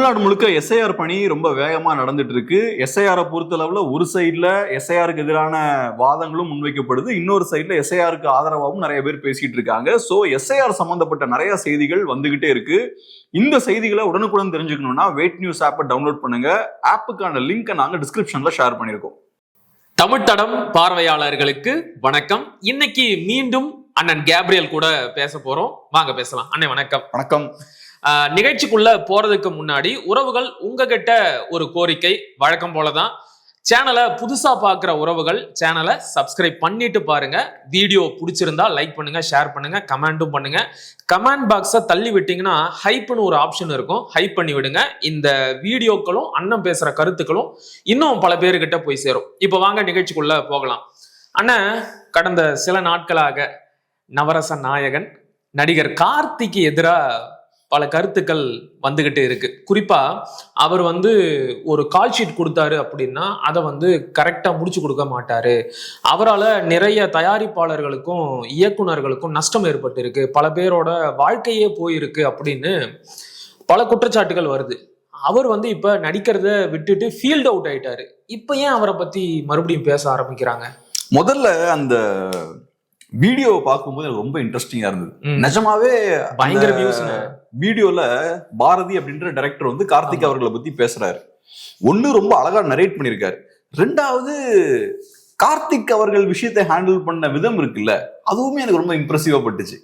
தமிழ்நாடு முழுக்க எஸ்ஐஆர் பணி ரொம்ப வேகமா நடந்துட்டு இருக்கு எஸ்ஐஆரை பொறுத்தளவுல ஒரு சைடுல எஸ்ஐஆருக்கு எதிரான வாதங்களும் முன்வைக்கப்படுது. இன்னொரு சைடுல எஸ்ஐஆருக்கு ஆதரவாகவும் நிறைய பேர் பேசிட்டு இருக்காங்க. சோ எஸ்ஐஆர் சம்பந்தப்பட்ட நிறைய செய்திகள் வந்துகிட்டே இருக்கு. இந்த செய்திகளை உடனுக்குடன் தெரிஞ்சுக்கணும்னா வெயிட் நியூஸ் ஆப்பை டவுன்லோட் பண்ணுங்க. ஆப்புக்கான லிங்கை நாங்க டிஸ்கிரிப்ஷன்ல ஷேர் பண்ணியிருக்கோம். தமிழ்த்தடம் பார்வையாளர்களுக்கு வணக்கம். இன்னைக்கு மீண்டும் அண்ணன் கேப்ரியல் கூட பேச போறோம். வாங்க பேசலாம். அண்ணன் வணக்கம். வணக்கம். நிகழ்ச்சிக்குள்ள போறதுக்கு முன்னாடி உறவுகள் உங்ககிட்ட ஒரு கோரிக்கை வழக்கம் போலதான். சேனலை புதுசா பார்க்குற உறவுகள் சேனலை சப்ஸ்கிரைப் பண்ணிட்டு பாருங்க. வீடியோ பிடிச்சிருந்தா லைக் பண்ணுங்க ஷேர் பண்ணுங்க கமெண்ட்டும் பண்ணுங்க. கமெண்ட் பாக்ஸை தள்ளி விட்டீங்கன்னா ஹைப்னு ஒரு ஆப்ஷன் இருக்கும். ஹைப் பண்ணி விடுங்க. இந்த வீடியோக்களும் அண்ணன் பேசுற கருத்துக்களும் இன்னும் பல பேர்கிட்ட போய் சேரும். இப்போ வாங்க நிகழ்ச்சிக்குள்ள போகலாம். அண்ணன் கடந்த சில நாட்களாக நவரச நாயகன் நடிகர் கார்த்திக்கு எதிராக பல கருத்துக்கள் வந்துகிட்டு இருக்கு. குறிப்பா அவர் வந்து ஒரு கால் ஷீட் கொடுத்தாரு அப்படின்னா அதை வந்து கரெக்டா முடிச்சு கொடுக்க மாட்டாரு. அவரால் நிறைய தயாரிப்பாளர்களுக்கும் இயக்குனர்களுக்கும் நஷ்டம் ஏற்பட்டு இருக்கு பல பேரோட வாழ்க்கையே போயிருக்கு அப்படின்னு பல குற்றச்சாட்டுகள் வருது. அவர் வந்து இப்ப நடிக்கிறத விட்டுட்டு ஃபீல்ட் அவுட் ஆயிட்டாரு. இப்ப ஏன் அவரை பத்தி மறுபடியும் பேச ஆரம்பிக்கிறாங்க? முதல்ல அந்த வீடியோவை பார்க்கும்போது எனக்கு ரொம்ப இன்ட்ரெஸ்டிங்கா இருந்தது. நிஜமாவே பயங்கர வியூஸ்ங்க வீடியோல பாரதி அப்படின்ற டைரக்டர் வந்து கார்த்திக். அவர்களை பத்தி பேசுறாரு. ஒண்ணு ரொம்ப அழகா நரேட் பண்ணிருக்காரு. ரெண்டாவது கார்த்திக் அவர்கள் விஷயத்தை ஹேண்டில் பண்ண விதம் இருக்குல்ல அதுவுமே எனக்கு ரொம்ப இம்ப்ரெசிவா பட்டுச்சு.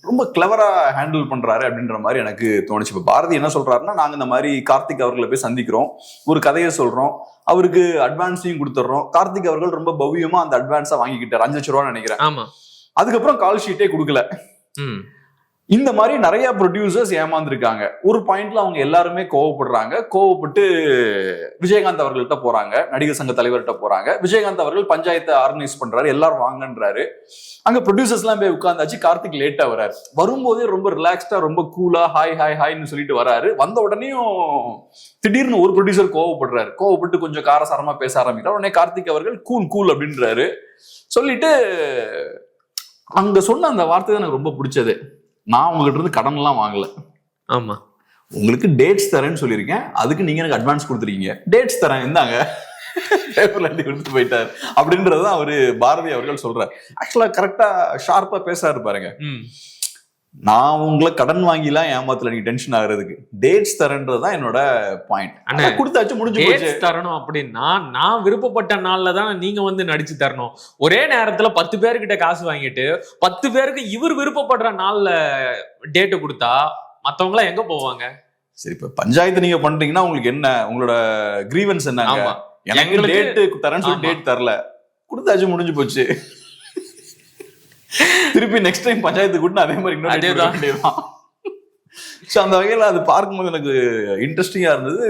ரொம்ப கிளவரா ஹேண்டில் பண்றாரு அப்படின்ற மாதிரி எனக்கு தோணுச்சு. இப்ப பாரதி என்ன சொல்றாருன்னா நாங்க இந்த மாதிரி கார்த்திக் அவர்களை போய் சந்திக்கிறோம். ஒரு கதையை சொல்றோம். அவருக்கு அட்வான்ஸையும் கொடுத்துட்றோம் கார்த்திக் அவர்கள் ரொம்ப பவ்யமா அந்த அட்வான்ஸா வாங்கிக்கிட்டாரு. அஞ்சு லட்ச ரூபான்னு நினைக்கிறேன். அதுக்கப்புறம் கால் ஷீட்டே கொடுக்கல. இந்த மாதிரி நிறைய ப்ரொடியூசர்ஸ் ஏமாந்துருக்காங்க. ஒரு பாயிண்ட்ல அவங்க எல்லாருமே கோவப்படுறாங்க. கோவப்பட்டு விஜயகாந்த் அவர்கள்ட்ட போறாங்க. நடிகர் சங்க தலைவர்கிட்ட போறாங்க. விஜயகாந்த் அவர்கள் பஞ்சாயத்தை ஆர்கனைஸ் பண்றாரு. எல்லாரும் வாங்கன்றாரு. அங்க ப்ரொடியூசர்ஸ் எல்லாம் போய் உட்காந்தாச்சு கார்த்திக் லேட்டா வராரு வரும்போதே ரொம்ப ரிலாக்ஸ்டா ரொம்ப கூலா ஹாய் ஹாய் ஹாய்னு சொல்லிட்டு வராரு வந்த உடனேயும் திடீர்னு ஒரு ப்ரொடியூசர் கோவப்படுறாரு. கோவப்பட்டு கொஞ்சம் காரசாரமா பேச ஆரம்பிக்கிறார். உடனே கார்த்திக் அவர்கள் கூல் கூல் அப்படின்றாரு. சொல்லிட்டு அங்க சொன்ன அந்த வார்த்தை தான் எனக்கு ரொம்ப பிடிச்சது. நான் உங்ககிட்ட இருந்து கடன் எல்லாம் வாங்கல. ஆமா. உங்களுக்கு டேட்ஸ் தரேன்னு சொல்லியிருக்கேன். அதுக்கு நீங்க எனக்கு அட்வான்ஸ் கொடுத்துருக்கீங்க. டேட்ஸ் தரேன் இந்தாங்க. பேப்பர்ல எழுதி கொடுத்து போயிட்டார். அப்படின்றது அவரு பாரதி அவர்கள் சொல்றாரு. ஆக்சுவலா கரெக்டா ஷார்ப்பா பேசாரு பாருங்க. நான் உங்களை கடன் வாங்கிலாம் ஏமாத்தல நீங்க டென்ஷன் ஆகுறதுக்கு. டேட்ஸ் தரேன்றது தான் என்னோட பாயிண்ட் அண்ணே, கொடுத்தாச்சு முடிஞ்சு டேட்ஸ் தரணும் அப்படின்னா நான் விருப்பப்பட்ட நாள்ல தான் நீங்க வந்து நடிச்சு தரணும். ஒரே நேரத்துல பத்து பேர்கிட்ட காசு வாங்கிட்டு பத்து பேருக்கு இவர் விருப்பப்படுற நாள்ல டேட்டு கொடுத்தா மத்தவங்க எல்லாம் எங்க போவாங்க? சரி இப்ப பஞ்சாயத்து நீங்க பண்றீங்கன்னா உங்களுக்கு என்ன? உங்களோட கிரீவன்ஸ் ஆமா. எனக்கு எங்களுக்கு- டேட் தரேன்னு சொல்லி. டேட் தரல. கொடுத்தாச்சு முடிஞ்சு போச்சு. திருப்பி நெக்ஸ்ட் டைம் பஞ்சாயத்து கூட்டினா அதே மாதிரி இன்னொரு. கொடுக்க வேண்டியதுதான். So, அந்த வகையில அது பார்க்கும்போது எனக்கு இன்ட்ரெஸ்டிங்கா இருந்தது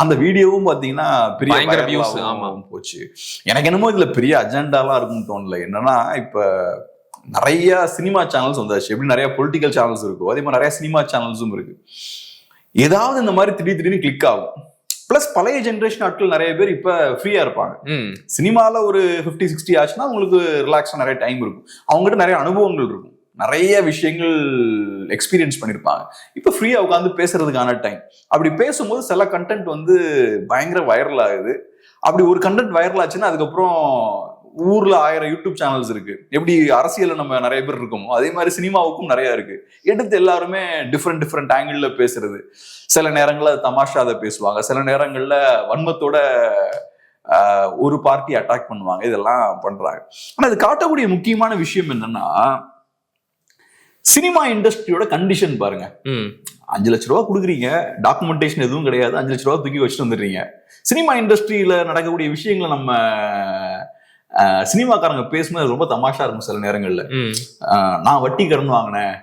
அந்த வீடியோவும் பாத்தீங்கன்னா பெரிய பயங்கர viral views, ஆவும் ஆமா. போச்சு எனக்கு என்னமோ இதுல பெரிய அஜெண்டாலாம் இருக்கும்னு தோணல என்னன்னா இப்ப நிறைய சினிமா சேனல்ஸ் வந்தாச்சு எப்படி நிறைய பொலிட்டிக்கல் சேனல்ஸ் இருக்கும் அதே மாதிரி நிறைய சினிமா சேனல்ஸும் இருக்கு ஏதாவது இந்த மாதிரி திடீர் திடீர்னு கிளிக் ஆகும் பிளஸ் பழைய ஜென்ரேஷன் ஆட்கள் நிறைய பேர் இப்ப ஃப்ரீயா இருப்பாங்க. சினிமால ஒரு 50 சிக்ஸ்டி ஆச்சுன்னா உங்களுக்கு ரிலாக்ஸா நிறைய டைம் இருக்கும். அவங்ககிட்ட நிறைய அனுபவங்கள் இருக்கும். நிறைய விஷயங்கள் எக்ஸ்பீரியன்ஸ் பண்ணியிருப்பாங்க இப்போ ஃப்ரீயா உட்காந்து பேசுறதுக்கான டைம் அப்படி பேசும்போது சில கண்டென்ட் வந்து பயங்கர வைரல் ஆகுது. அப்படி ஒரு கண்டென்ட் வைரல் ஆச்சுன்னா அதுக்கப்புறம் ஊர்ல ஆயிரம் யூடியூப் சேனல்ஸ் இருக்கு. எப்படி அரசியல்ல நம்ம நிறைய பேர் இருக்கோமோ அதே மாதிரி சினிமாவுக்கும் நிறைய இருக்கு. எடுத்து எல்லாருமே டிஃப்ரெண்ட் டிஃப்ரெண்ட் ஆங்கிள் பேசுறது. சில நேரங்கள்ல தமாஷா அதை பேசுவாங்க. சில நேரங்கள்ல வன்மத்தோட ஒரு பார்ட்டி அட்டாக் பண்ணுவாங்க. இதெல்லாம் பண்றாங்க. ஆனா இது காட்டக்கூடிய முக்கியமான விஷயம் என்னன்னா சினிமா இண்டஸ்ட்ரியோட கண்டிஷன் பாருங்க. அஞ்சு லட்ச ரூபா கொடுக்குறீங்க. டாக்குமெண்டேஷன் எதுவும் கிடையாது. அஞ்சு லட்ச ரூபா தூக்கி வச்சுட்டு வந்துடுறீங்க. சினிமா இண்டஸ்ட்ரியில நடக்கக்கூடிய விஷயங்களை நம்ம சினிமாக்காரங்க பேசும்போது ரொம்ப தமாஷா இருக்கும் சில நேரங்கள்ல. நான் வட்டி கடன் வாங்கினேன்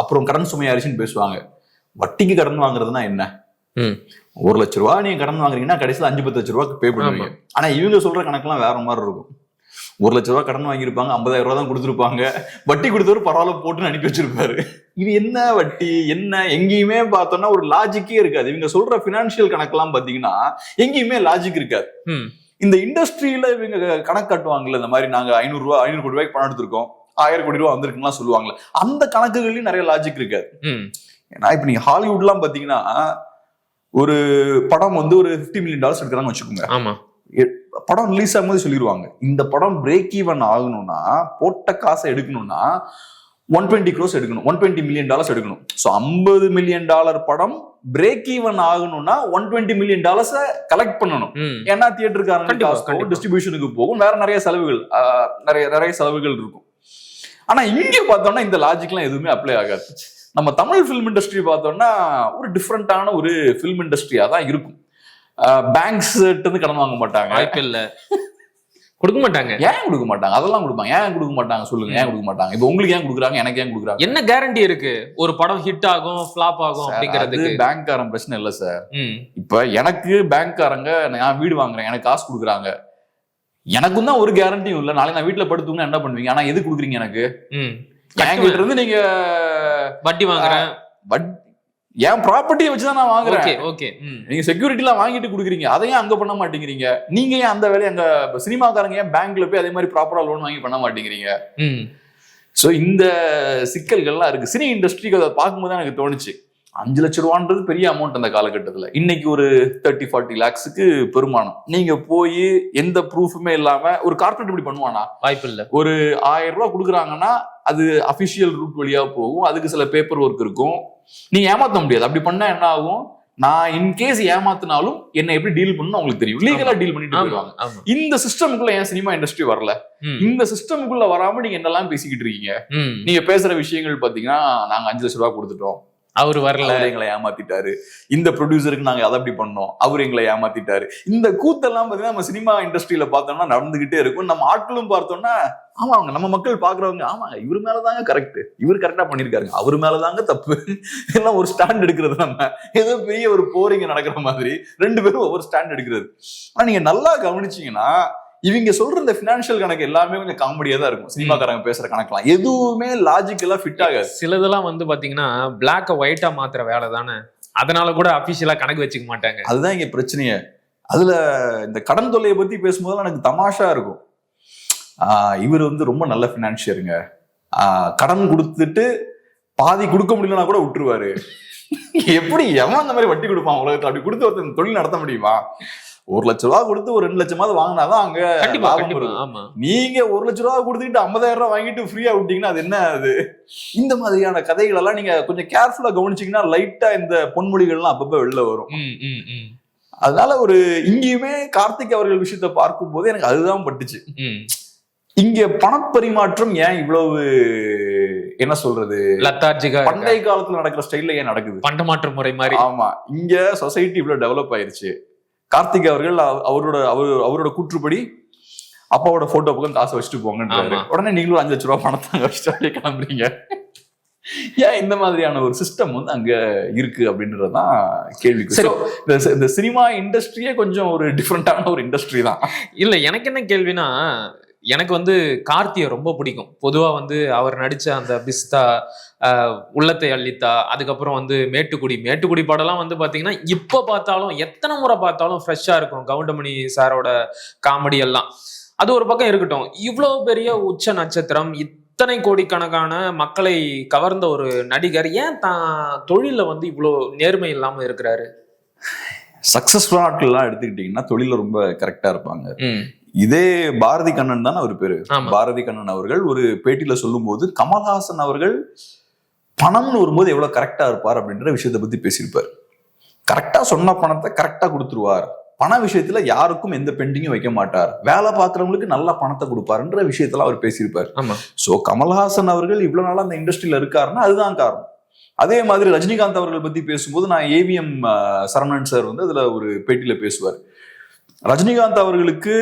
அப்புறம் கடன் சுமையாரிச்சுன்னு பேசுவாங்க. வட்டிக்கு கடன் வாங்குறதுனா என்ன? ஒரு லட்ச ரூபா நீங்க கடன் வாங்குறீங்கன்னா கடைசியில் அஞ்சு பத்து லட்ச ரூபாய்க்கு பே பண்ணுவீங்க. ஆனா இவங்க சொல்ற கணக்கெல்லாம் வேற மாதிரி இருக்கும். ஒரு லட்ச ரூபா கடன் வாங்கியிருப்பாங்க ஐம்பதாயிரம் ரூபா தான் கொடுத்துருப்பாங்க. வட்டி கொடுத்தவர் பரவாயில்ல போட்டுன்னு அனுப்பி வச்சிருப்பாரு. இது என்ன வட்டி? என்ன? எங்கேயுமே பார்த்தோம்னா ஒரு லாஜிக்கே இருக்காது. இவங்க சொல்ற பினான்சியல் கணக்கெல்லாம் பாத்தீங்கன்னா எங்கேயுமே லாஜிக் இருக்காது. இந்த இண்டஸ்ட்ரியில இவங்க கணக்கு காட்டுவாங்கல்ல இந்த மாதிரி நாங்க ஐநூறு ரூபா ஐநூறு கோடி ரூபாய்க்கு பணம் எடுத்திருக்கோம் ஆயிரம் கோடி ரூபா வந்திருக்குலாம் சொல்லுவாங்கல்ல. அந்த கணக்குகள்லயும் நிறைய லாஜிக் இருக்காது ஏன்னா இப்போ நீங்க ஹாலிவுட்லாம் பாத்தீங்கன்னா ஒரு படம் வந்து ஒரு 50 மில்லியன் டாலர்ஸ் எடுக்கிறாங்கன்னு வச்சுக்கோங்க. ஆமா. படம் ரிலீஸ் ஆகும்போது சொல்லிடுவாங்க இந்த படம் பிரேக் ஈவன் ஆகணும்னா போட்ட காசை எடுக்கணும்னா ஒன் டுவெண்ட்டி க்ரோஸ் எடுக்கணும். ஒன் டுவெண்ட்டி மில்லியன் டாலர்ஸ் எடுக்கணும். ஸோ ஐம்பது மில்லியன் டாலர் படம் பிரேக் ஈவன் ஆகணும்னா ஒன் டுவெண்ட்டி மில்லியன் டாலர்ஸை கலெக்ட் பண்ணணும். ஏன்னா தியேட்டருக்காரங்க. டிஸ்ட்ரிபியூஷனுக்கு போகும். வேற நிறைய செலவுகள் நிறைய நிறைய செலவுகள் இருக்கும். ஆனா இங்க பார்த்தோம்னா இந்த லாஜிக்லாம் எதுவுமே அப்ளை ஆகாது. நம்ம தமிழ் ஃபிலிம் இண்டஸ்ட்ரி பார்த்தோம்னா ஒரு டிஃப்ரெண்டான ஒரு ஃபிலிம் இண்டஸ்ட்ரியா தான் இருக்கும். பேங்க்ஸ் கடன் வாங்க மாட்டாங்க. வாய்ப்பு இல்ல கொடுக்க மாட்டாங்க. ஏன் கொடுக்க மாட்டாங்க? அதெல்லாம் கொடுப்பாங்க. ஏன் கொடுக்க மாட்டாங்க? சொல்லுங்க. ஏன் கொடுக்க மாட்டாங்க? இப்போ உங்களுக்கு ஏன் கொடுக்குறாங்க? எனக்கு ஏன் கொடுக்குறாங்க? என்ன கேரண்டி இருக்கு? ஒரு படம் ஹிட் ஆகும் ஃபிளாப் ஆகும் அப்படிங்கிறதுக்கு. பேங்க்காரன் பிரச்சனை இல்ல சார். இப்ப எனக்கு பேங்க்காரங்க நான் வீடு வாங்குறேன். எனக்கு காசு கொடுக்குறாங்க. எனக்கும் தான் ஒரு கேரண்டியும் இல்ல. நாளைக்கு நான் வீட்டுல படுத்துங்க என்ன பண்ணுவீங்க? ஆனா எது கொடுக்குறீங்க எனக்கு? என்கிட்ட இருந்து நீங்க வட்டி வாங்குறேன். வட்- என் ப்ராப்பர்ட்டியை வச்சுதான் நான் வாங்குறேன். ஓகே நீங்க செக்யூரிட்டி எல்லாம் வாங்கிட்டு கொடுக்குறீங்க. அதை ஏன் அங்க பண்ண மாட்டேங்கிறீங்க? நீங்க ஏன் அந்த வேலையை அங்க சினிமாக்காரங்க ஏன் பேங்க்ல போய் அதே மாதிரி ப்ராப்பரா லோன் வாங்கி பண்ண மாட்டேங்கிறீங்க? சோ இந்த சிக்கல்கள்லாம் இருக்கு. சினி இண்டஸ்ட்ரிக்கு அதை பார்க்கும்போது தான் எனக்கு தோணுச்சு. அஞ்சு லட்ச ரூபான்றது பெரிய அமௌண்ட் அந்த காலகட்டத்துல. இன்னைக்கு ஒரு தேர்ட்டி ஃபார்ட்டி லேக்ஸுக்கு பெருமானம். நீங்க போய் எந்த ப்ரூஃபுமே இல்லாம ஒரு கார்பரேட் இப்படி பண்ணுவானா? வாய்ப்பு இல்ல. ஒரு ஆயிரம் ரூபாய் கொடுக்குறாங்கன்னா அது அபிஷியல் ரூட் வழியா போகும். அதுக்கு சில பேப்பர் ஒர்க் இருக்கும். நீங்க ஏமாத்த முடியாது. அப்படி பண்ணா என்ன ஆகும்? நான் இன்கேஸ் ஏமாத்தினாலும் என்ன எப்படி டீல் பண்ணணும் உங்களுக்கு தெரியும். லீகலா டீல் பண்ணிட்டு போயிடுவாங்க. இந்த சிஸ்டமுக்குள்ள ஏன் சினிமா இண்டஸ்ட்ரி வரல? இந்த சிஸ்டமுக்குள்ள வராம நீங்க என்னெல்லாம் பேசிக்கிட்டு இருக்கீங்க? நீங்க பேசுற விஷயங்கள் பாத்தீங்கன்னா நாங்க அஞ்சு லட்ச ரூபாய் கொடுத்துட்டோம். அவர் வரல. எங்களை ஏமாத்திட்டாரு. இந்த ப்ரொடியூசருக்கு நாங்க அதை அப்படி பண்ணோம். அவர் எங்களை ஏமாத்திட்டாரு. இந்த கூத்தெல்லாம் பாத்தீங்கன்னா நம்ம சினிமா இண்டஸ்ட்ரியில பார்த்தோம்னா நடந்துகிட்டே இருக்கும். நம்ம ஆட்களும் பார்த்தோம்னா அவங்க நம்ம மக்கள் பாக்குறவங்க ஆமாங்க இவர் மேலதாங்க கரெக்ட் இவர் கரெக்டா பண்ணிருக்காருங்க அவர் மேலதாங்க தப்பு. எல்லாம் ஒரு ஸ்டாண்ட் எடுக்கிறது நம்ம. ஏதோ பெரிய ஒரு போரிங்க நடக்கிற மாதிரி. ரெண்டு பேரும் ஒவ்வொரு ஸ்டாண்ட் எடுக்கிறது. ஆனா நீங்க நல்லா கவனிச்சீங்கன்னா இவங்க சொல்ற இந்த பினான்சியல் கணக்கு எல்லாமே கொஞ்சம் காமெடியா தான் இருக்கும். சினிமாக்காரங்க பேசுற கணக்கெல்லாம். எதுவுமே லாஜிக்கலா ஃபிட் ஆகாது. சிலதெல்லாம் வந்து பாத்தீங்கன்னா பிளாக்க ஒயிட்டா மாத்துற வேலை தானே. அதனால கூட அபிஷியலா கணக்கு வச்சுக்க மாட்டாங்க. அதுதான் இங்க பிரச்சனையே. அதுல இந்த கடன் தொல்லையை பத்தி பேசும்போது எனக்கு தமாஷா இருக்கும். இவர் வந்து ரொம்ப நல்ல பினான்சியருங்க கடன் கொடுத்துட்டு பாதி கொடுக்க முடியலன்னா கூட விட்டுருவாரு. எப்படி எவன் அந்த மாதிரி வட்டி கொடுப்பான் உலகத்துல? அப்படி கொடுத்து ஒருத்தன் தொழில் நடத்த முடியுமா? ஒரு லட்ச ரூபா கொடுத்து ஒரு ரெண்டு லட்சமாவது வாங்கினாதான் அங்க கண்டிப்பா லாபம் வரும். நீங்க ஒரு லட்ச ரூபா கொடுத்துக்கிட்டு ஐம்பதாயிரம் ரூபாய் வாங்கிட்டு ஃப்ரீயா விட்டீங்கன்னா அது என்ன அது? இந்த மாதிரியான கதைகள் எல்லாம் நீங்க கொஞ்சம் கேர்ஃபுல்லா கவனிச்சீங்கன்னா லைட்டா இந்த பொன்மொழிகள்லாம் அப்பப்ப வெளில வரும். அதனால ஒரு இங்கேயுமே கார்த்திக் அவர்கள் விஷயத்த பார்க்கும்போது எனக்கு அதுதான் பட்டுச்சு. இங்க பணப்பரிமாற்றம் ஏன் இவ்வளவு என்ன சொல்றது? லத்தார்ஜிகா? பண்டைய காலத்துல நடக்கிற ஸ்டைல்ல ஏன் நடக்குது? பண்டமாற்று முறை மாதிரி. ஆமா. இங்க சொசைட்டி இவ்வளவு டெவலப் ஆயிருச்சு. கார்த்திக் அவர்கள் அவ- அவரோட அவர் அவரோட கூற்றுப்படி அப்பாவோட போட்டோ பக்கம் காசை வச்சுட்டு போங்கன்றாரு. உடனே நீங்களும் அஞ்சு லட்ச ரூபா பணத்தை வச்சுட்டு கிளம்புறீங்க. ஏன் இந்த மாதிரியான ஒரு சிஸ்டம் வந்து அங்க இருக்கு அப்படின்றதுதான் கேள்வி இந்த சினிமா இண்டஸ்ட்ரியே கொஞ்சம் ஒரு டிஃப்ரெண்டான ஒரு இண்டஸ்ட்ரி தான். இல்ல எனக்கு என்ன கேள்வினா எனக்கு வந்து கார்த்தியை ரொம்ப பிடிக்கும். பொதுவா வந்து அவர் நடிச்ச அந்த பிஸ்தா உள்ளத்தை அள்ளித்தா அதுக்கப்புறம் வந்து மேட்டுக்குடி. மேட்டுக்குடி படம்லாம் வந்து பாத்தீங்கன்னா இப்ப பார்த்தாலும் எத்தனை முறை பார்த்தாலும் ஃப்ரெஷ்ஷா இருக்கும். கவுண்டமணி சாரோட காமெடி எல்லாம். அது ஒரு பக்கம் இருக்கட்டும். இவ்வளவு பெரிய உச்ச நட்சத்திரம் இத்தனை கோடிக்கணக்கான மக்களை கவர்ந்த ஒரு நடிகர் ஏன் தான் தொழில வந்து இவ்வளோ நேர்மை இல்லாம இருக்கிறாரு? சக்சஸ்ஃபுல் ஆட்கள்லாம் எடுத்துக்கிட்டீங்கன்னா தொழில ரொம்ப கரெக்டா இருப்பாங்க. இதே பாரதி கண்ணன் தானே அவர் பேரு? பாரதி கண்ணன் அவர்கள் ஒரு பேட்டியில சொல்லும்போது கமல்ஹாசன் அவர்கள் பணம்னு வரும்போது எவ்வளவு கரெக்டா இருப்பார் அப்படின்ற விஷயத்தை பத்தி பேசியிருப்பார். கரெக்டா சொன்ன பணத்தை கரெக்டா கொடுத்துருவார். பண விஷயத்துல யாருக்கும் எந்த பெண்டிங்கும் வைக்க மாட்டார். வேலை பார்க்கறவங்களுக்கு நல்ல பணத்தை கொடுப்பாருன்ற விஷயத்தெல்லாம் அவர் பேசியிருப்பார். சோ கமல்ஹாசன் அவர்கள் இவ்வளவு நாளா அந்த இண்டஸ்ட்ரியில இருக்காருன்னா அதுதான் காரணம். அதே மாதிரி ரஜினிகாந்த் அவர்கள் பத்தி பேசும்போது நான் ஏவிஎம் சரவணன் சார் வந்து அதுல ஒரு பேட்டியில பேசுவார். ரஜினிகாந்த் அவர்களுக்கு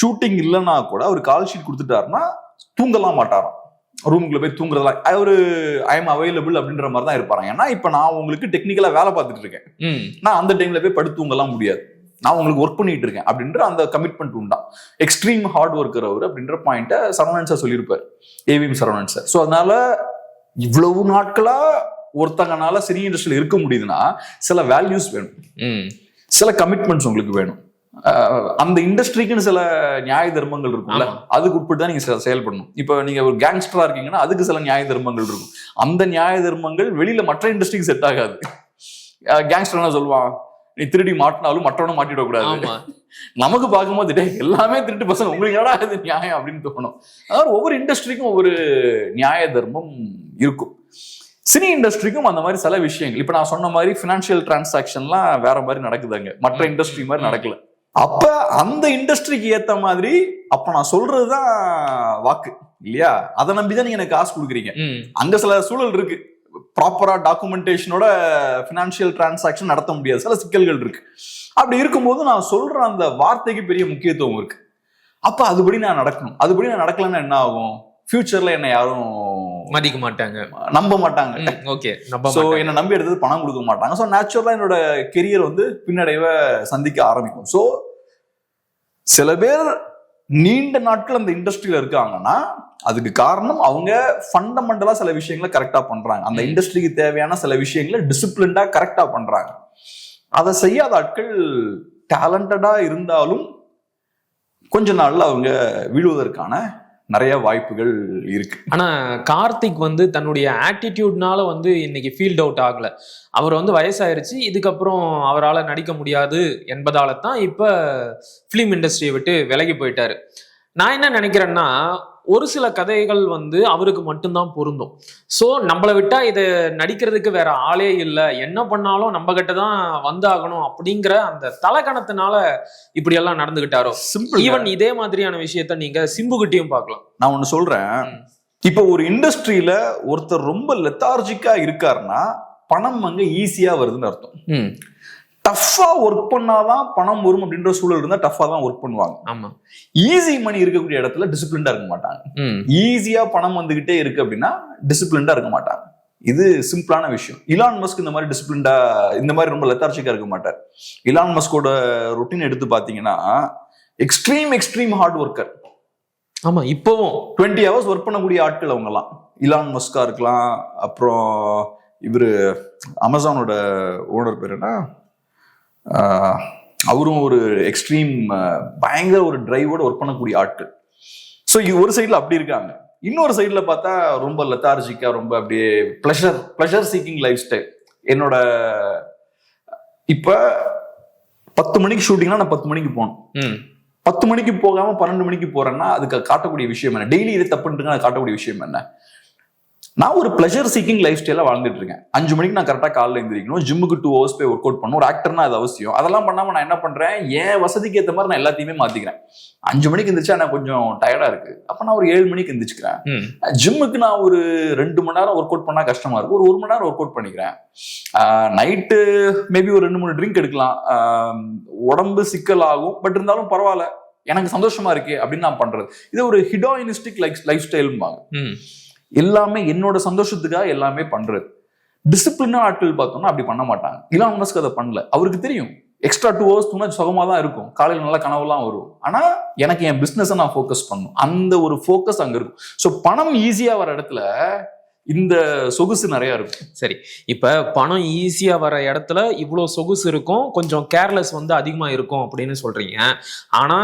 ஷூட்டிங் இல்லைன்னா கூட அவர் கால் ஷீட் கொடுத்துட்டாருன்னா தூங்கலாம் மாட்டாராம். ரூமுக்குள்ள போய் தூங்குறதெல்லாம் அவரு ஐ எம் அவைலபிள் அப்படின்ற மாதிரி தான் இருப்பாராம். ஏன்னா இப்ப நான் உங்களுக்கு டெக்னிக்கலா வேலை பார்த்துட்டு இருக்கேன். நான் அந்த டைம்ல போய் படுத்து தூங்கலாம் முடியாது. நான் உங்களுக்கு ஒர்க் பண்ணிட்டு இருக்கேன் அப்படின்ற அந்த கமிட்மெண்ட் உண்டாம். எக்ஸ்ட்ரீம் ஹார்ட் ஒர்க்கர் அவர் அப்படின்ற பாயிண்ட்டை சரவணன் சார் சொல்லியிருப்பார். ஏவிஎம் சரவணன் சார் ஸோ அதனால இவ்வளவு நாட்களா ஒருத்தங்கனால சினி இண்டஸ்ட்ரியில் இருக்க முடியுதுன்னா சில வேல்யூஸ் வேணும். சில கமிட்மெண்ட்ஸ் உங்களுக்கு வேணும். அந்த இண்டஸ்ட்ரிக்குன்னு சில நியாய தர்மங்கள் இருக்கும்ல. அதுக்கு உட்பட்டு தான் நீங்க செயல்படணும். இப்போ நீங்க ஒரு கேங்ஸ்டரா இருக்கீங்கன்னா அதுக்கு சில நியாய தர்மங்கள் இருக்கும். அந்த நியாய தர்மங்கள் வெளியில மற்ற இண்டஸ்ட்ரிக்கு செட் ஆகாது. கேங்ஸ்டர் என்ன சொல்லுவான் நீ திருடி மாட்டினாலும் மற்றவனும் மாட்டிடக்கூடாது நமக்கு பார்க்கும்போது எல்லாமே திருட்டு பசங்க உங்களுக்கு என்னடா இது நியாயம்? அப்படின்னு தோணும். அதாவது ஒவ்வொரு இண்டஸ்ட்ரிக்கும் ஒவ்வொரு நியாய தர்மம் இருக்கும். சினி இண்டஸ்ட்ரிக்கும் அந்த மாதிரி சில விஷயங்கள். இப்ப நான் சொன்ன மாதிரி பினான்சியல் டிரான்சாக்ஷன்லாம் வேற மாதிரி நடக்குதுங்க மற்ற இண்டஸ்ட்ரி மாதிரி நடக்கல. அப்ப அந்த இண்டஸ்ட்ரிக்கு ஏத்த மாதிரி அப்ப நான் சொல்றதுதான் வாக்கு இல்லையா? அதை நம்பிதான் நீங்க எனக்கு காசு கொடுக்குறீங்க. அங்க சில சூழல் இருக்கு. ப்ராப்பரா டாக்குமெண்டேஷனோட ஃபினான்ஷியல் டிரான்சாக்ஷன் நடத்த முடியாது. சில சிக்கல்கள் இருக்கு. அப்படி இருக்கும்போது நான் சொல்ற அந்த வார்த்தைக்கு பெரிய முக்கியத்துவம் இருக்கு. அப்ப அதுபடி நான் நடக்கணும். அதுபடி நான் நடக்கலன்னா என்ன ஆகும்? ஃபியூச்சர்ல என்ன யாரும் மதிக்க மாட்டாங்க நம்ப மாட்டாங்க ஓகே மாட்டாங்க. என்ன நம்பி எடுத்தது பணம் கொடுக்க மாட்டாங்க. ஸோ நேச்சுரலா என்னோட கெரியர் வந்து பின்னடைவை சந்திக்க ஆரம்பிக்கும். ஸோ சில பேர் நீண்ட நாட்கள் அந்த இண்டஸ்ட்ரியில இருக்காங்கன்னா அதுக்கு காரணம் அவங்க ஃபண்டமெண்டலா சில விஷயங்களை கரெக்டா பண்றாங்க. அந்த. இண்டஸ்ட்ரிக்கு தேவையான சில விஷயங்களை டிசிப்ளின்டா கரெக்டா பண்றாங்க. அதை செய்யாத ஆட்கள் டேலண்டடா இருந்தாலும் கொஞ்ச நாள்ல அவங்க விழுவதற்கான நிறைய வாய்ப்புகள் இருக்கு. ஆனா கார்த்திக் வந்து தன்னுடைய ஆட்டிடியூட்னால வந்து இன்னைக்கு ஃபீல்ட் அவுட் ஆகல. அவர் வந்து வயசாயிருச்சு இதுக்கப்புறம் அவரால் நடிக்க முடியாது என்பதால தான் இப்போ ஃபிலிம் இண்டஸ்ட்ரியை விட்டு விலகி போயிட்டாரு. நான் என்ன நினைக்கிறேன்னா ஒரு சில கதைகள் வந்து அவருக்கு மட்டும்தான் பொருந்தும். ஸோ நம்மளை விட்டா இதை நடிக்கிறதுக்கு வேற ஆளே இல்லை. என்ன பண்ணாலும் நம்ம கிட்ட தான் வந்தாகணும் அப்படிங்கிற அந்த தலகணத்தினால இப்படி எல்லாம் நடந்துகிட்டாரோ சிம்பிள் ஈவன் இதே மாதிரியான விஷயத்த நீங்க சிம்புகிட்டையும் பார்க்கலாம். நான் ஒண்ணு சொல்றேன். இப்போ ஒரு இண்டஸ்ட்ரியில ஒருத்தர் ரொம்ப லெத்தார்ஜிக்கா இருக்காருன்னா பணம் அங்க ஈஸியா வருதுன்னு அர்த்தம். ம் டஃப்பா ஒர்க் பண்ணாதான் பணம் வரும் அப்படின்ற சூழல் இருந்தா டஃப்பா தான் ஒர்க் பண்ணுவாங்க. ஆமா. ஈஸி மணி இருக்கக்கூடிய இடத்துல டிசிப்ளின்டா இருக்க மாட்டாங்க. ம். ஈஸியா பணம் வந்துகிட்டே இருக்கு அப்படின்னா டிசிப்ளின்டா இருக்க மாட்டாங்க. இது சிம்பிளான விஷயம். இலான் மஸ்க் இந்த மாதிரி டிசிப்ளின்டா இந்த மாதிரி ரொம்ப லெத்தார்ஜிக்கா இருக்க மாட்டார். இலான் மஸ்கோட ரொட்டீன் எடுத்து பாத்தீங்கன்னா எக்ஸ்ட்ரீம் எக்ஸ்ட்ரீம் ஹார்ட் ஒர்க்கர் ஆமா இப்பவும். டுவெண்ட்டி ஹவர்ஸ் ஒர்க் பண்ணக்கூடிய ஆட்கள் அவங்கலாம். இலான் மஸ்கா இருக்கலாம் அப்புறம் இவரு அமேசானோட ஓனர் பேர் என்ன? அவரும் ஒரு எக்ஸ்ட்ரீம் பயங்கர ஒரு டிரைவோட ஒர்க் பண்ணக்கூடிய ஆட்கள். ஸோ ஒரு சைடில் அப்படி இருக்காங்க. இன்னொரு சைடில் பார்த்தா ரொம்ப லெத்தார்ஜிக்கா ரொம்ப அப்படியே pleasure pleasure seeking lifestyle என்னோட இப்போ பத்து மணிக்கு ஷூட்டிங்னா நான் பத்து மணிக்கு போகணும். பத்து மணிக்கு போகாம பன்னெண்டு மணிக்கு போறேன்னா அதுக்கு காட்டக்கூடிய விஷயம் என்ன? டெய்லி இது தப்புன்னு காட்டக்கூடிய விஷயம் என்ன? நான் ஒரு பிளஷர் சீக்கிங் லைஃப் ஸ்டைல வாழ்ந்துட்டு இருக்கேன். அஞ்சு மணிக்கு நான் கரெக்டாக காலைல எழுந்திரிக்கணும் ஜிம்முக்கு டூ ஹவர்ஸ் போய் ஒர்க் அவுட் பண்ணணும். ஒரு ஆக்டர்னா அது அவசியம். அதெல்லாம் பண்ணாம நான் என்ன பண்றேன்? என் வசதிக்கு ஏற்ற மாதிரி நான் எல்லாத்தையுமே மாத்திக்கிறேன். அஞ்சு மணிக்கு எந்திரிச்சா எனக்கு கொஞ்சம் டயர்டா இருக்கு. அப்ப நான் ஒரு ஏழு மணிக்கு எந்திரிச்சுக்கிறேன். ஜிம்முக்கு நான் ஒரு ரெண்டு மணி நேரம் ஒர்க் அவுட் பண்ணா கஷ்டமா இருக்கும். ஒரு ஒரு மணி நேரம் ஒர்க் அவுட் பண்ணிக்கிறேன் நைட்டு மேபி ஒரு ரெண்டு மூணு ட்ரிங்க் எடுக்கலாம். உடம்பு சிக்கல் ஆகும் பட் இருந்தாலும் பரவாயில்ல. எனக்கு சந்தோஷமா இருக்கே அப்படின்னு நான் பண்றது. இது ஒரு ஹிடாயினிஸ்டிக் லைஃப் லைஃப் ஸ்டைல்பாங்க எல்லாமே என்னோட சந்தோஷத்துக்காக எல்லாமே பண்றது. டிசிப்ளினா ஆட்கள் பார்த்தோம்னா அப்படி பண்ண மாட்டாங்க. இலான் மஸ்க் அதை பண்ணல. அவருக்கு தெரியும். எக்ஸ்ட்ரா டூ ஹவர்ஸ் தூணா சுகமாக தான் இருக்கும். காலையில் நல்ல கனவுலாம் வரும். ஆனால் எனக்கு என் பிஸ்னஸை நான் ஃபோக்கஸ் பண்ணும் அந்த ஒரு ஃபோக்கஸ் அங்கே இருக்கும். ஸோ பணம் ஈஸியாக வர இடத்துல இந்த சொகுசு நிறைய இருக்கும். சரி. இப்ப பணம் ஈஸியா வர இடத்துல இவ்வளோ சொகுசு இருக்கும். கொஞ்சம் கேர்லெஸ் வந்து அதிகமா இருக்கும் அப்படின்னு சொல்றீங்க. ஆனா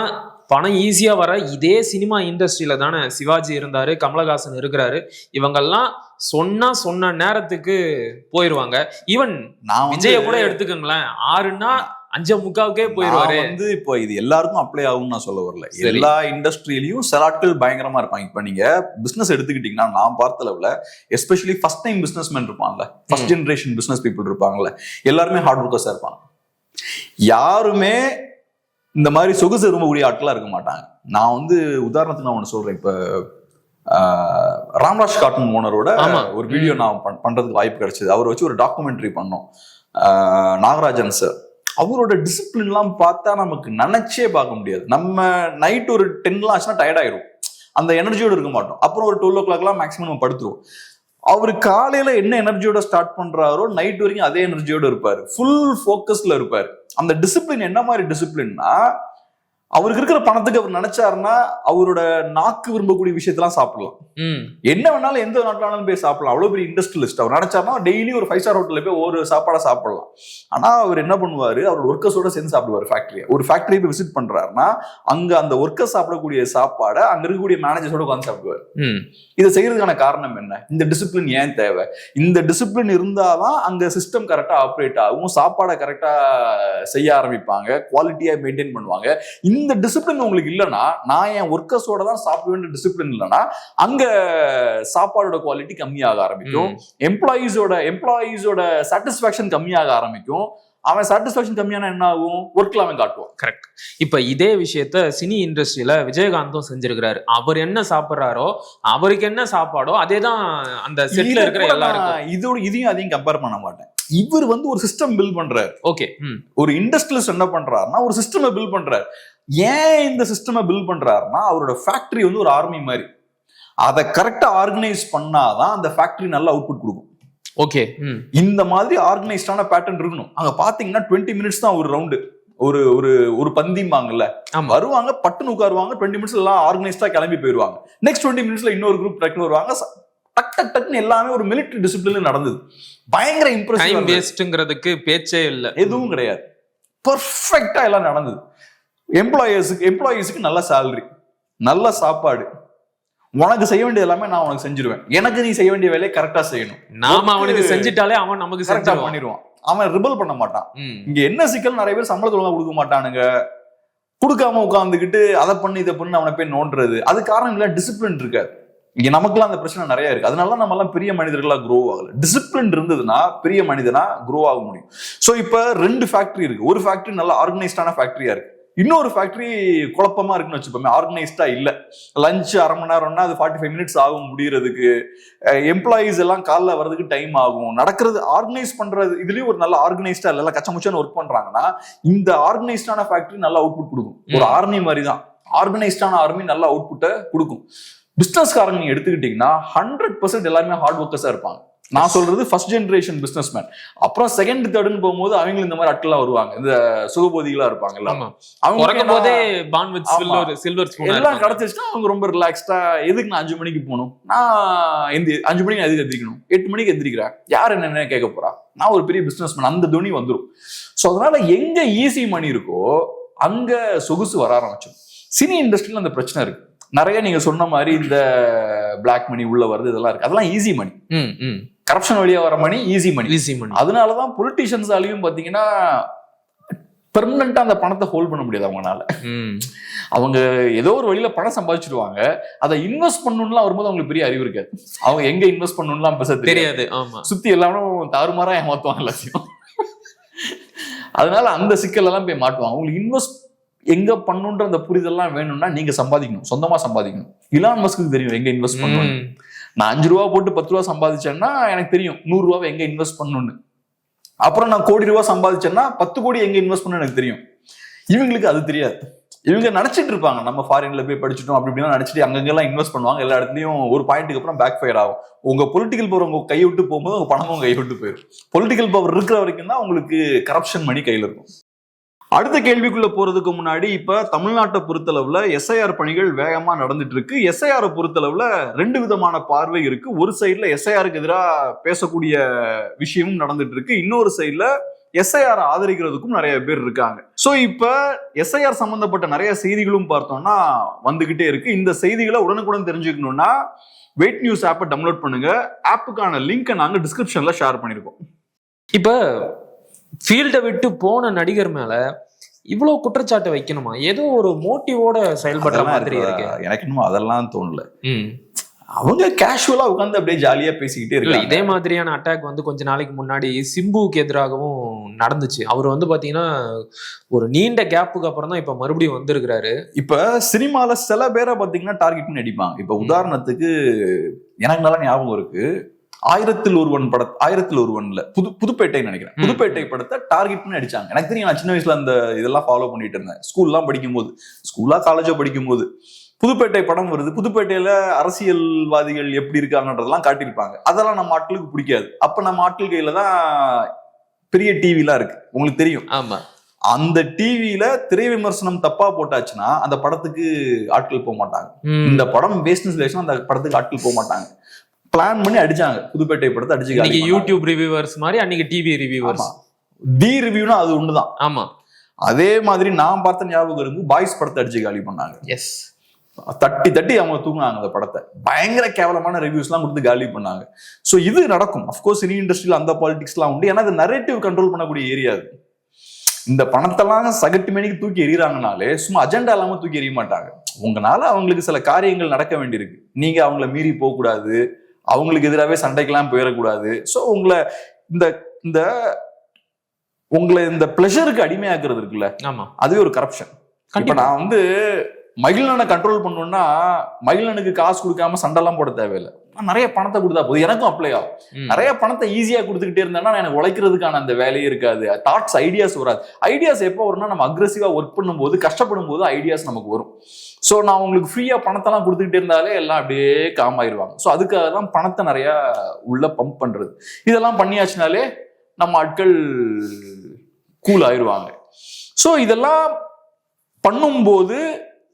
பணம் ஈஸியா வர இதே சினிமா இண்டஸ்ட்ரியில தானே சிவாஜி இருந்தாரு கமலஹாசன் இருக்கிறாரு. இவங்கெல்லாம் சொன்னா சொன்ன நேரத்துக்கு போயிருவாங்க. ஈவன் நான் விஜய கூட எடுத்துக்கோங்களேன். ஆறுன்னா அஞ்சே முக்காவுக்கே போயிருவாரு. நான் வந்து இப்போ இது எல்லாருக்கும் அப்ளை ஆகும்னு நான் சொல்ல வரல. எல்லா இண்டஸ்ட்ரியிலையும் சில ஆட்கள் பயங்கரமா இருப்பாங்க. இப்போ நீங்க பிசினஸ் எடுத்துக்கிட்டீங்கன்னா நான் பார்த்த லெவல especially first time business man இருப்பாங்கல்ல ஃபர்ஸ்ட் ஜென்ரேஷன் பிசினஸ் பீப்புள் இருப்பாங்கல்ல எல்லாருமே ஹார்ட் ஒர்க்கர்ஸா இருப்பாங்க. யாருமே இந்த மாதிரி சொகுசு விரும்பக்கூடிய ஆட்களா இருக்க மாட்டாங்க. நான் வந்து உதாரணத்துக்கு நான் ஒன்று சொல்றேன். இப்போ ராம்ராஜ் கார்ட்டூன் ஓனரோட. ஒரு வீடியோ நான் பண்- பண்றதுக்கு வாய்ப்பு கிடைச்சது. அவரை வச்சு ஒரு டாக்குமெண்ட்ரி பண்ணோம். நாகராஜன் சார். அவரோட டிசிப்ளின்லாம் பார்த்தா நமக்கு நினைச்சே பார்க்க முடியாது. நம்ம நைட் ஒரு டென்லாம் ஆச்சுன்னா டயர்ட் ஆயிரும். அந்த எனர்ஜியோட இருக்க மாட்டோம். அப்புறம் ஒரு டுவெல் ஓ கிளாக்லாம் மேக்ஸிமம் படுத்துருவோம். அவர் காலையில என்ன எனர்ஜியோட ஸ்டார்ட் பண்றாரோ நைட் வரைக்கும் அதே எனர்ஜியோட இருப்பாரு. ஃபுல் ஃபோக்கஸ்ல இருப்பாரு. அந்த டிசிப்ளின் என்ன மாதிரி டிசிப்ளின்னா அவருக்கு இருக்கிற பணத்துக்கு அவர் நினைச்சாருன்னா அவரோட நாக்கு விரும்பக்கூடிய விஷயத்தெல்லாம் சாப்பிடலாம். என்ன வேணாலும் எந்த நாட்டில் வேணாலும் போய் சாப்பிடலாம். அவ்வளவு பெரிய இண்டஸ்ட்ரியலிஸ்ட் அவர் நினைச்சாருன்னா டெய்லி ஒரு ஃபைவ் ஸ்டார் ஹோட்டல்ல போய் ஒரு சாப்பாடை சாப்பிடலாம். ஆனா அவர் என்ன பண்ணுவாரு? அவரோட ஒர்க்கர்ஸோட சேர்ந்து சாப்பிடுவார் ஃபேக்டரியை ஒரு ஃபேக்டரி போய் விசிட் பண்றாருன்னா அங்க அந்த ஒர்க்கர் சாப்பிடக்கூடிய சாப்பாடை அங்க இருக்கக்கூடிய மேனேஜர்ஸோட உட்காந்து சாப்பிடுவார். இதை செய்யறதுக்கான காரணம் என்ன? இந்த டிசிப்ளின் ஏன் தேவை? இந்த டிசிப்ளின் இருந்தாதான் அங்க சிஸ்டம் கரெக்டா ஆப்ரேட் ஆகும். சாப்பாடை கரெக்டா செய்ய ஆரம்பிப்பாங்க. குவாலிட்டியா மெயின்டைன் பண்ணுவாங்க. இந்த டிசிப்ளின் உங்களுக்கு இல்லைன்னா நான் என் ஒர்க்கர்ஸோட தான் சாப்பிட வேண்டிய டிசிப்ளின் இல்லைன்னா அங்க சாப்பாடோட குவாலிட்டி கம்மியாக ஆரம்பிக்கும். எம்ப்ளாயீஸோட எம்ப்ளாயீஸோட சாட்டிஸ்பாக்சன் கம்மியாக ஆரம்பிக்கும். அவன் சாட்டிஸ்பாக்சன் கம்மியான என்ன ஆகும்? ஒர்க்ல அவன் காட்டுவான். கரெக்ட் இப்ப இதே விஷயத்த சினி இண்டஸ்ட்ரியில விஜயகாந்தும் செஞ்சிருக்கிறாரு. அவர் என்ன சாப்பிடுறாரோ அவருக்கு என்ன சாப்பாடோ அதேதான் அந்த செட்ல இதை இருக்கிற எல்லாருக்கும். இதோட இதையும் அதையும் கம்பேர் பண்ண மாட்டேன். இவர் வந்து ஒரு சிஸ்டம் பில்ட் பண்றாரு. ஓகே ம் ஒரு இண்டஸ்ட்ரியலிஸ்ட் என்ன பண்றாருன்னா ஒரு சிஸ்டமை பில்ட் பண்றாரு. ஏன் இந்த சிஸ்டமை பில்ட் பண்றாருன்னா அவரோட ஃபேக்டரி வந்து ஒரு ஆர்மி மாதிரி. அதை கரெக்டா ஆர்கனைஸ் பண்ணாதான் அந்த ஃபேக்டரி நல்ல அவுட்புட் கொடுக்கும். ஓகே ம் இந்த மாதிரி ஆர்கனைஸ்டான பேட்டர்ன் இருக்கணும். அங்க பாத்தீங்கன்னா டுவெண்ட்டி மினிட்ஸ் தான் ஒரு ரவுண்டு ஒரு ஒரு ஒரு பந்திம்பாங்கல்ல. வருவாங்க பட்டுன்னு உட்காருவாங்க டுவெண்ட்டி மினிட்ஸ் எல்லாம் ஆர்கனைஸ்டா கிளம்பி போயிருவாங்க. நெக்ஸ்ட் டுவெண்ட்டி மினிட்ஸ்ல இன்னொரு குரூப் டக்குன்னு வருவாங்க டக் டக் டக்குன்னு எல்லாமே ஒரு மிலிட்டரி டிசிப்ளின் நடந்தது. பயங்கர இம்ப்ரெசிவ் வேஸ்ட்ங்கிறதுக்கு பேச்சே இல்ல. எதுவும் கிடையாது. பர்ஃபெக்டா எல்லாம் நடந்தது. எம்ப்ளாயர்ஸுக்கு எம்ப்ளாயீஸுக்கு நல்ல சேலரி நல்ல சாப்பாடு. உனக்கு செய்ய வேண்டியது எல்லாமே நான் உனக்கு செஞ்சிருவேன். எனக்கு நீ செய்ய வேண்டிய வேலையை கரெக்டா செய்யணும். நாம அவனுக்கு செஞ்சுட்டாலே அவன் நமக்கு கரெக்டா பண்ணிடுவான். அவன் ரிபல் பண்ண மாட்டான். இங்க என்ன சிக்கல்? நிறைய பேர் சம்பளத்தை ஒழுங்கா கொடுக்க மாட்டானுங்க. கொடுக்காம உட்காந்துக்கிட்டு அதை பண்ணு இதை பண்ணு அவனை போய் நோண்டுறது. அது காரணம் இல்ல டிசிப்ளின் இருக்காது. இங்க நமக்குலாம் அந்த பிரச்சனை நிறைய இருக்கு. அதனால தான் நம்ம எல்லாம் பெரிய மனிதர்களா க்ரோ ஆகல. டிசிப்ளின் இருந்ததுன்னா பெரிய மனிதனா க்ரோ ஆக முடியும். சோ இப்ப ரெண்டு ஃபேக்டரி இருக்கு. ஒரு ஃபேக்டரி நல்ல ஆர்கனைஸ்டான ஃபேக்டரியா இருக்கு. இன்னொரு ஃபேக்டரி குழப்பமா இருக்குன்னு வச்சுப்போமே ஆர்கனைஸ்டா இல்ல. லஞ்ச் அரை மணி நேரம்னா அது ஃபார்ட்டி ஃபைவ் மினிட்ஸ் ஆகும் முடியறதுக்கு. எம்ப்ளாயீஸ் எல்லாம் காலைல வர்றதுக்கு டைம் ஆகும். நடக்கிறது ஆர்கனைஸ் பண்றது இதுலயும் ஒரு நல்ல ஆர்கனைஸ்டா இல்ல கச்சமுச்சான ஒர்க் பண்றாங்கன்னா இந்த ஆர்கனைஸ்டான ஃபேக்டரி நல்ல அவுட்புட் கொடுக்கும். ஒரு ஆர்மி மாதிரி தான் ஆர்கனைஸ்டான ஆர்மி நல்ல அவுட்புட்டை கொடுக்கும். பிசினஸ்காரங்க நீங்க எடுத்துக்கிட்டீங்கன்னா ஹண்ட்ரட் பர்சன்ட் எல்லாருமே ஹார்ட் ஒர்க்கர்ஸா இருப்பாங்க. நான் சொல்றது ஃபர்ஸ்ட் ஜென்ரேஷன் பிசினஸ் மேன் அப்புறம் செகண்ட் தேர்ட்னு போகும்போது அவங்க இந்த மாதிரி அட்டெல்லாம் வருவாங்க. இந்த சுகபோதிகளா இருப்பாங்கல்ல அவங்க பிறக்கும் போதே born with. Silver silver spoon எல்லாம் கிடைச்சிச்சுன்னா அவங்க ரொம்ப ரிலாக்ஸ்டா எதுக்கு நான் அஞ்சு மணிக்கு போகணும்? நான் எந்தி அஞ்சு மணிக்கு எதுக்கு எந்திரிக்கணும்? எட்டு மணிக்கு எந்திரிக்கிறேன். யார் என்ன கேட்க போறா? நான் ஒரு பெரிய பிசினஸ் மேன் அந்த துணி வந்துடும் ஸோ அதனால எங்க ஈஸி மணி இருக்கோ அங்க சொகுசு வர ஆரம்பிச்சோம் சினி இண்டஸ்ட்ரியில அந்த பிரச்சனை இருக்கு. நிறைய நீங்க சொன்ன மாதிரி இந்த பிளாக் மணி உள்ள வருது இதெல்லாம் இருக்கு. அதெல்லாம் ஈஸி மணி கரப்ஷன் வழியா வர மணி ஈஸி மணி ஈஸி மணி அதனாலதான் பொலிட்டிஷியன்ஸாலையும் பாத்தீங்கன்னா பெர்மனண்டா அந்த பணத்தை ஹோல்ட் பண்ண முடியாது அவங்களால. அவங்க ஏதோ ஒரு வழியில பணம் சம்பாதிச்சிடுவாங்க அதை இன்வெஸ்ட் பண்ணணும்லாம் வரும்போது அவங்களுக்கு பெரிய அறிவு இருக்காது. அவங்க எங்க இன்வெஸ்ட் பண்ணணும்லாம் பேச தெரியாது. ஆமா. சுத்தி எல்லாரும் தாறுமாறா ஏமாத்துவாங்க எல்லாத்தையும். அதனால அந்த சிக்கல் எல்லாம் போய் மாட்டுவாங்க. உங்களுக்கு இன்வெஸ்ட் எங்க பண்ணுன்ற அந்த புரிதல்லாம் வேணும்னா நீங்க சம்பாதிக்கணும். சொந்தமா சம்பாதிக்கணும். இலான் மஸ்க்கு தெரியும் எங்க இன்வெஸ்ட் பண்ணணும். நான் அஞ்சு ரூபா போட்டு பத்து ரூபா சம்பாதிச்சேன்னா எனக்கு தெரியும் நூறு ரூபாவை எங்க இன்வெஸ்ட் பண்ணணும்னு. அப்புறம் நான் கோடி ரூபா சம்பாதிச்சேன்னா பத்து கோடி எங்க இன்வெஸ்ட் பண்ண எனக்கு தெரியும். இவங்களுக்கு அது தெரியாது. இவங்க நினைச்சிட்டு இருப்பாங்க நம்ம ஃபாரின்ல போய் படிச்சுட்டோம் அப்படி இப்படிலாம் நினைச்சிட்டு அங்கங்கெல்லாம் இன்வெஸ்ட் பண்ணுவாங்க. எல்லா இடத்துலயும் ஒரு பாயிண்ட்டுக்கு அப்புறம் பேக் ஃபயர் ஆகும். உங்க பொலிட்டிக்கல் பவர் உங்க கையை விட்டு போகும்போது உங்க பணமும் கையை விட்டு போயிடும். பொலிட்டிக்கல் பவர் இருக்கிற வரைக்கும் தான் உங்களுக்கு கரப்ஷன் மணி கையில இருக்கும். அடுத்த கேள்விக்குள்ள போறதுக்கு முன்னாடி இப்ப தமிழ்நாட்டை பொறுத்தளவுல எஸ்ஐஆர் பணிகள் வேகமா நடந்துட்டு இருக்கு எஸ்ஐஆர் பொறுத்தளவுல ரெண்டு விதமான பார்வை இருக்கு. ஒரு சைட்ல எஸ்ஐஆருக்கு எதிராக பேசக்கூடிய விஷயமும் நடந்துட்டு இருக்கு இன்னொரு சைட்ல எஸ்ஐஆர் ஆதரிக்கிறதுக்கும் நிறைய பேர் இருக்காங்க. சோ இப்ப எஸ்ஐஆர் சம்பந்தப்பட்ட நிறைய செய்திகளும் பார்த்தோம்னா வந்துகிட்டே இருக்கு. இந்த செய்திகளை உடனுக்குடன் தெரிஞ்சுக்கணும்னா வெயிட் நியூஸ் ஆப்பை டவுன்லோட் பண்ணுங்க. ஆப்புக்கான லிங்கை நாங்க டிஸ்கிரிப்ஷன்ல ஷேர் பண்ணிருக்கோம். இப்போ ஃபீல்டை விட்டு போன நடிகர் மேல இவ்வளவு குற்றச்சாட்டு வைக்கணுமா? ஏதோ ஒரு மோட்டிவோட செயல்படுற மாதிரி? இருக்கு. எனக்கு இன்னும் அதெல்லாம் தோணல. அவங்க கேஷுவலா உட்காந்து அப்படியே ஜாலியா பேசிக்கிட்டே இருக்காங்க. இதே மாதிரியான அட்டாக் வந்து கொஞ்ச நாளைக்கு முன்னாடி சிம்புவுக்கு எதிராகவும் நடந்துச்சு. அவர் வந்து பாத்தீங்கன்னா ஒரு நீண்ட கேப்புக்கு அப்புறம் தான் இப்ப மறுபடியும் வந்திருக்கிறாரு. இப்ப சினிமால சில பேரை பாத்தீங்கன்னா டார்கெட் அடிப்பாங்க. இப்ப உதாரணத்துக்கு எனக்கு நல்லா ஞாபகம் இருக்கு. ஆயிரத்தில் ஒருவன் பட ஆயிரத்தில் ஒருவன்ல. புது புதுப்பேட்டை நினைக்கிறேன். புதுப்பேட்டை படத்தை டார்கெட் பண்ணி அடிச்சாங்க. எனக்கு தெரியும் நான் சின்ன வயசுல அந்த இதெல்லாம் ஃபாலோ பண்ணிட்டு இருந்தேன். ஸ்கூல்லாம் படிக்கும் போது ஸ்கூலா காலேஜோ படிக்கும் போது புதுப்பேட்டை படம் வருது. புதுப்பேட்டையில அரசியல்வாதிகள் எப்படி இருக்காங்கன்றதெல்லாம் காட்டியிருப்பாங்க. அதெல்லாம் நம்ம ஆட்களுக்கு பிடிக்காது. அப்ப நம்ம ஆட்கள் கையில தான் பெரிய டிவிலாம் இருக்கு. உங்களுக்கு தெரியும். ஆமா. அந்த டிவியில திரை விமர்சனம் தப்பா போட்டாச்சுன்னா அந்த படத்துக்கு ஆட்கள் போக மாட்டாங்க. இந்த படம் ரிலேஷன் அந்த படத்துக்கு ஆட்கள் போக மாட்டாங்க. பிளான் பண்ணி அடிச்சாங்க. புதுப்பேட்டை படத்தை அடிச்சு. யூடியூப் ரிவ்யூவர்ஸ் மாதிரி அன்னைக்கு டிவி ரிவ்யூவர்ஸ். தி ரிவ்யூனா அது ஒண்ணுதான். ஆமா. அதே மாதிரி நான் பார்த்த ஞாபகம் இருக்கு பாய்ஸ் படத்தை அடிச்சு காலி பண்ணாங்க. எஸ் தட்டி தட்டி அவங்க தூக்குனாங்க அந்த படத்தை. பயங்கர கேவலமான ரிவ்யூஸ்லாம் கொடுத்து காலி பண்ணாங்க. ஸோ இது நடக்கும். அஃப்கோர்ஸ் சினி இண்டஸ்ட்ரியில் அந்த பாலிடிக்ஸ்லாம் உண்டு. ஏன்னா அது நரேட்டிவ் கண்ட்ரோல் பண்ணக்கூடிய ஏரியா அது. இந்த பணத்தெல்லாம் சகட்டு மேனிக்கு தூக்கி எறிகிறாங்கனாலே சும்மா அஜெண்டா இல்லாம தூக்கி எறிய மாட்டாங்க. உங்களால அவங்களுக்கு சில காரியங்கள் நடக்க வேண்டியிருக்கு. நீங்க அவங்கள மீறி போகக்கூடாது. அவங்களுக்கு எதிராகவே சண்டைக்கெல்லாம் போயிடக்கூடாது. ஸோ உங்களை இந்த இந்த உங்களை இந்த பிளஷருக்கு அடிமையாக்குறது இருக்குல்ல? ஆமா. அதுவே ஒரு கரப்ஷன் இப்ப நான் வந்து மகிழனை கண்ட்ரோல் பண்ணணும்னா மகிழனுக்கு காசு கொடுக்காம சண்டைலாம் போட தேவையில்லை. நிறைய பணத்தை கொடுத்தா போதும். எனக்கும் அப்ளை ஆகும். நிறைய பணத்தை ஈஸியா கொடுத்துக்கிட்டே இருந்தேன்னா எனக்கு உழைக்கிறதுக்கான அந்த வேலையே இருக்காது. தாட்ஸ் ஐடியாஸ் வராது. ஐடியாஸ் எப்போ வரும்னா நம்ம அக்ரெசிவா ஒர்க் பண்ணும்போது கஷ்டப்படும் போது ஐடியாஸ் நமக்கு வரும். ஸோ நான் உங்களுக்கு ஃப்ரீயா பணத்தெல்லாம் கொடுத்துக்கிட்டே இருந்தாலே எல்லாம் அப்படியே காம் ஆயிருவாங்க. ஸோ அதுக்காக தான் பணத்தை நிறைய உள்ள பம்ப் பண்றது. இதெல்லாம் பண்ணியாச்சுனாலே நம்ம ஆட்கள் கூல் ஆயிருவாங்க. ஸோ இதெல்லாம் பண்ணும்போது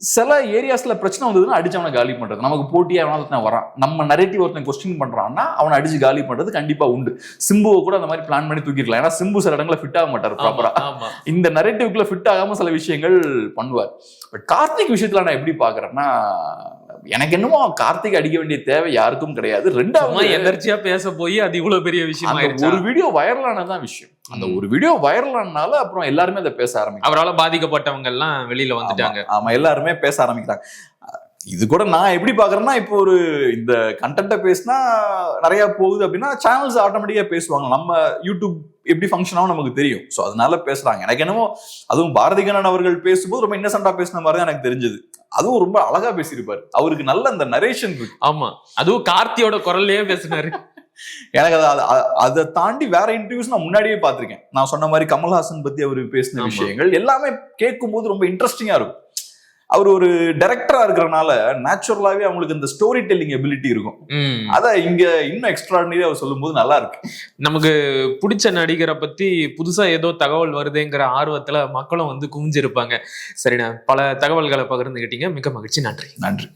சில ஏரியாஸ்ல பிரச்சனை வந்ததுன்னா அடிச்சு அவனை காலி பண்றது. நமக்கு போட்டியா எவனாவது ஒருத்தன் வரான். நம்ம நரேட்டிவ் ஒருத்தன் கொஸ்டின் பண்றான்னா அவனை அடிச்சு காலி பண்றது கண்டிப்பா உண்டு. சிம்புவை கூட அந்த மாதிரி பிளான் பண்ணி தூக்கிருக்கலாம் ஏன்னா சிம்பு சில இடங்களில் ஃபிட் ஆக மாட்டார் ஆமா ப்ராப்பரா ஆமா. இந்த நரேட்டிவ்க்குள்ள ஃபிட் ஆகாம சில விஷயங்கள் பண்ணுவார். பட் கார்த்திக் விஷயத்துல நான் எப்படி பாக்குறேன்னா எனக்கு என்னமோ கார்த்திக் அடிக்க வேண்டிய தேவை யாருக்கும் கிடையாது. ரெண்டாவது எதர்ச்சியா பேச போய் அது இவ்வளவு பெரிய விஷயம் ஒரு வீடியோ வைரல் ஆனதான் விஷயம். அந்த. ஒரு வீடியோ வைரல் ஆனனால அப்புறம் எல்லாருமே அதை பேச ஆரம்பிக்கும் அவரால பாதிக்கப்பட்டவங்க எல்லாம் வெளியில வந்துட்டாங்க. ஆமா, ஆமா எல்லாருமே பேச ஆரம்பிக்கிறாங்க. இது கூட நான் எப்படி பாக்குறேன்னா இப்போ ஒரு இந்த கண்டென்ட்டை பேசினா நிறைய போகுது அப்படின்னா சேனல்ஸ் ஆட்டோமேட்டிக்கா பேசுவாங்க. நம்ம யூடியூப் எப்படி ஃபங்க்ஷன் ஆகும் நமக்கு தெரியும். ஸோ அதனால பேசுறாங்க. எனக்கு என்னமோ அதுவும் பாரதி கண்ணன் அவர்கள் பேசும்போது ரொம்ப இன்னசென்டா பேசின மாதிரி தான் எனக்கு தெரிஞ்சது. அதுவும் ரொம்ப அழகா பேசியிருப்பாரு. அவருக்கு நல்ல அந்த நரேஷன் இருக்கு. ஆமா. அதுவும் கார்த்தியோட குரல்லயே பேசினாரு. எனக்கு அதை அதை- தாண்டி வேற இன்டர்வியூஸ் நான் முன்னாடியே பார்த்திருக்கேன். நான் சொன்ன மாதிரி கமல்ஹாசன் பத்தி அவர் பேசின. விஷயங்கள் எல்லாமே கேட்கும்போது ரொம்ப இன்ட்ரெஸ்டிங்கா இருக்கும். அவர் ஒரு டைரக்டரா இருக்கிறனால நேச்சுரலாவே அவங்களுக்கு இந்த ஸ்டோரி டெல்லிங் எபிலிட்டி இருக்கும். அத இங்க இன்னும் எக்ஸ்ட்ராடனரி அவர் சொல்லும்போது நல்லா இருக்கு. நமக்கு பிடிச்ச நடிகரை பத்தி புதுசா ஏதோ தகவல் வருதுங்கிற ஆர்வத்துல மக்களும் வந்து குவிஞ்சிருப்பாங்க. சரிண்ணா பல தகவல்களை பகிர்ந்துகிட்டீங்க. மிக்க மகிழ்ச்சி. நன்றி. நன்றி.